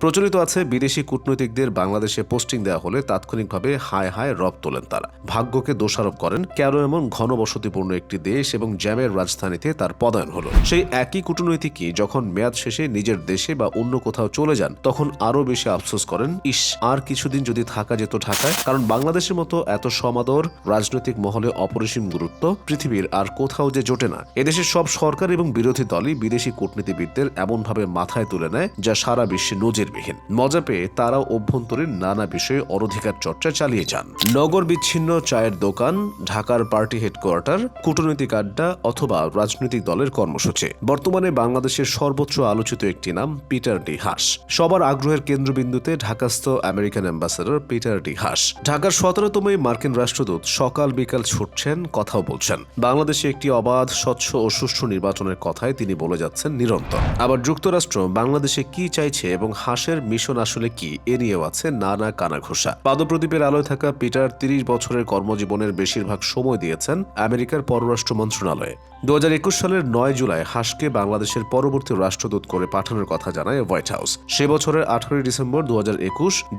প্রচলিত আছে, বিদেশি কূটনৈতিকদের বাংলাদেশে পোস্টিং দেওয়া হলে তাৎক্ষণিকভাবে হায় হায় রব তোলেন তারা। ভাগ্যকে দোষারোপ করেন, কেন এমন ঘনবসতিপূর্ণ একটি দেশ এবং জ্যামের রাজধানীতে তার পদায়ন হলো? সেই একই কূটনৈতিকই যখন মেয়াদ শেষে নিজের দেশে বা অন্য কোথাও চলে যান, তখন আরও বেশি আফসোস করেন? ইস, আর কিছুদিন যদি থাকা যেত ঢাকায়? কারণ বাংলাদেশের মতো এত সমাদর, রাজনৈতিক মহলে অপরিসীম গুরুত্ব, পৃথিবীর আর কোথাও যে জোটে না। এদেশের সব সরকার এবং বিরোধী দলই বিদেশি কূটনীতিবিদদের এমনভাবে মাথায় তুলে নেয়, যা সারা বিশ্বে নজিরবিহীন মজা পেয়ে তারাও অভ্যন্তরীণ নানা বিষয়ে অনধিকার চর্চা চালিয়ে যান। নগর বিচ্ছিন্ন চায়ের দোকান, ঢাকার পার্টি হেডকোয়ার্টার, কূটনৈতিক আড্ডা অথবা রাজনৈতিক দলের কর্মসূচি। বর্তমানে বাংলাদেশের সর্বোচ্চ আলোচিত একটি নাম পিটার ডি হাস সবার আগ্রহের কেন্দ্রবিন্দুতে ঢাকাস্থ American ambassador Peter D Haas ঢাকার সতেরোতম মার্কিন রাষ্ট্রদূত সকাল বিকাল ছুটছেন, কথাও বলছেন। বাংলাদেশে একটি অবাধ, স্বচ্ছ ও সুষ্ঠু নির্বাচনের কথায় তিনি বলে যাচ্ছেন নিরন্তর। আবার যুক্তরাষ্ট্র বাংলাদেশে কি চাইছে এবং হাসের মিশন আসলে কি? এ নিয়েও আছে নানা কানাঘোষা। পাদপ্রদীপের আলোয় থাকা পিটার তিরিশ বছরের কর্মজীবনের বেশিরভাগ সময় দিয়েছেন আমেরিকার পররাষ্ট্র মন্ত্রণালয়ে। দু হাজার একুশ সালের নয় জুলাই হাসকে বাংলাদেশের পরবর্তী রাষ্ট্রদূত করে পাঠানোর কথা জানায় হোয়াইট হাউস। সে বছরের আঠারোই ডিসেম্বর দু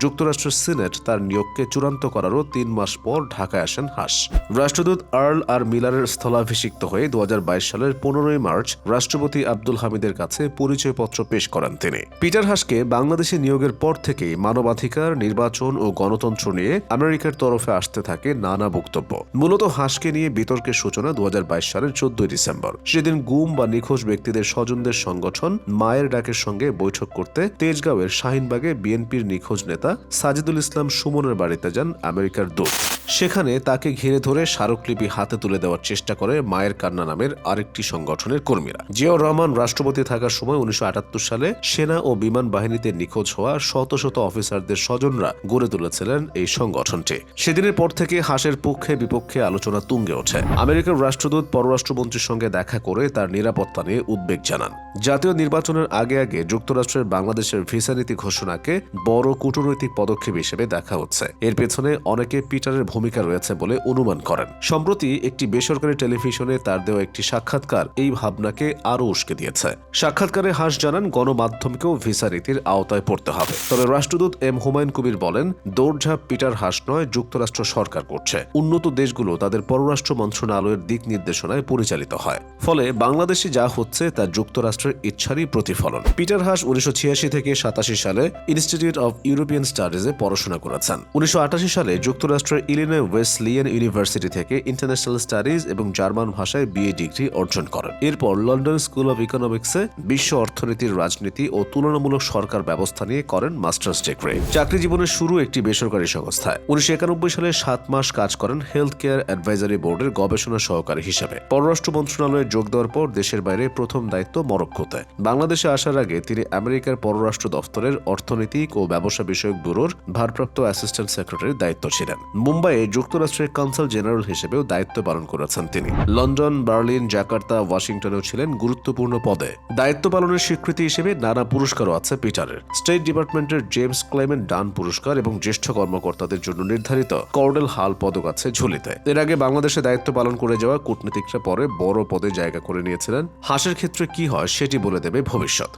যুক্তরাষ্ট্রের সিনেট তার নিয়োগকে চূড়ান্ত করারও তিন মাস পর ঢাকায় আসেন হাস। রাষ্ট্রদূত আর্ল আর মিলারের স্থলাভিষিক্ত হয়ে দুহাজার বাইশ সালের পনেরোই মার্চ রাষ্ট্রপতি আব্দুল হামিদের কাছে পরিচয়পত্র পেশ করেন তিনি। পিটার হাসকে বাংলাদেশে নিয়োগের পর থেকেই মানবাধিকার, নির্বাচন ও গণতন্ত্র নিয়ে আমেরিকার তরফে আসতে থাকে নানা বক্তব্য। মূলত হাসকে নিয়ে বিতর্কের সূচনা দু হাজার বাইশ সালের চোদ্দই ডিসেম্বর। সেদিন গুম বা নিখোঁজ ব্যক্তিদের স্বজনদের সংগঠন মায়ের ডাকের সঙ্গে বৈঠক করতে তেজগাঁওয়ের শাহিনবাগে বিএনপির নিখোঁজ নেতা সাজিদুল ইসলাম সুমনের বাড়িতে যান আমেরিকার দূত। সেখানে তাকে ঘিরে ধরে স্মারকলিপি হাতে তুলে দেওয়ার চেষ্টা করে মায়ের কান্না নামের আরেকটি সংগঠনের কর্মীরা। জিয়াউর রহমান রাষ্ট্রপতি থাকার সময় উনিশশো আটাত্তর সালে সেনা ও বিমান বাহিনীতে নিখোঁজ হওয়া শত শত অফিসারদের স্বজনরা গড়ে তুলেছিলেন এই সংগঠনটি। সেদিনের পর থেকে হাসের পক্ষে বিপক্ষে আলোচনা তুঙ্গে ওঠে। আমেরিকার রাষ্ট্রদূত পররাষ্ট্রমন্ত্রীর সঙ্গে দেখা করে তার নিরাপত্তা নিয়ে উদ্বেগ জানান। জাতীয় নির্বাচনের আগে আগে যুক্তরাষ্ট্রের বাংলাদেশের ভিসা নীতি ঘোষণাকে বড় কূটনৈতিক পদক্ষেপ হিসেবে দেখা হচ্ছে। এর পেছনে অনেকে পিটারের ভূমিকা রয়েছে বলে অনুমান করেন। সম্প্রতি একটি বেসরকারি টেলিভিশনে তার দেওয়া একটি সাক্ষাৎকার এই ভাবনাকে আরও উস্কে দিয়েছে। সাক্ষাৎকারে হাস জানান, গণমাধ্যমকেও ভিসা নীতির আওতায় পড়তে হবে। তবে রাষ্ট্রদূত এম হুমায়ুন কবির বলেন, দৌড়ঝাঁপ পিটার হাস নয়, যুক্তরাষ্ট্র সরকার করছে। উন্নত দেশগুলো তাদের পররাষ্ট্র মন্ত্রণালয়ের দিক নির্দেশনায় পরিচালিত হয়। ফলে বাংলাদেশে যা হচ্ছে তা যুক্তরাষ্ট্রের ইচ্ছারই প্রতিফলন। পিটার হাস উনিশশো থেকে সাতাশি সালে ইনস্টিটিউট অব ইউরোপিয়ান স্টাডিজে পড়াশোনা করেছেন। উনিশশো সালে যুক্তরাষ্ট্রের ইলিনয় ওয়েসলিয়ান ইউনিভার্সিটি থেকে ইন্টারন্যাশনাল স্টাডিজ এবং জার্মান ভাষায় বিএ ডিগ্রি অর্জন করেন। এরপর লন্ডন স্কুল অব ইকোনমিক্সে বিশ্ব অর্থনীতির রাজনীতি ও তুলনামূলক সরকার ব্যবস্থা নিয়ে করেন মাস্টার্স ডিগ্রি। চাকরি জীবনের শুরু একটি বেসরকারি সংস্থায়। উনিশশো একানব্বই সালে সাত মাস কাজ করেন হেলথ কেয়ার অ্যাডভাইজারি বোর্ডের গবেষণা সহকারী হিসেবে। পররাষ্ট্র মন্ত্রণালয়ে যোগ দেওয়ার পর দেশের বাইরে প্রথম দায়িত্ব মরক্কোতে। বাংলাদেশে আসার আগে তিনি আমেরিকার পররাষ্ট্র দফতরের অর্থনৈতিক ও ব্যবসা বিষয়ক ব্যুরোর ভারপ্রাপ্ত অ্যাসিস্ট্যান্ট সেক্রেটারির দায়িত্ব ছিলেন। মুম্বাইয়ে যুক্তরাষ্ট্রের কনসাল জেনারেল হিসেবেও দায়িত্ব পালন করেছেন তিনি। লন্ডন, বার্লিন, জাকার্তা, ওয়াশিংটনেও ছিলেন গুরুত্বপূর্ণ পদে। দায়িত্ব পালনের স্বীকৃতি হিসেবে নানা পুরস্কারও আছে পিটারের। স্টেট ডিপার্টমেন্টের জেমস ক্লেমেন্ট ডান পুরস্কার এবং জ্যেষ্ঠ কর্মকর্তাদের জন্য নির্ধারিত কর্ডেল হাল পদক আছে ঝুলিতে। এর আগে বাংলাদেশে দায়িত্ব পালন করে যাওয়া কূটনীতিকরা পরে বড় পদে জায়গা করে নিয়েছিলেন। হাসের ক্ষেত্রে কি হয় সেটি বলে দেবে ভবিষ্যৎ।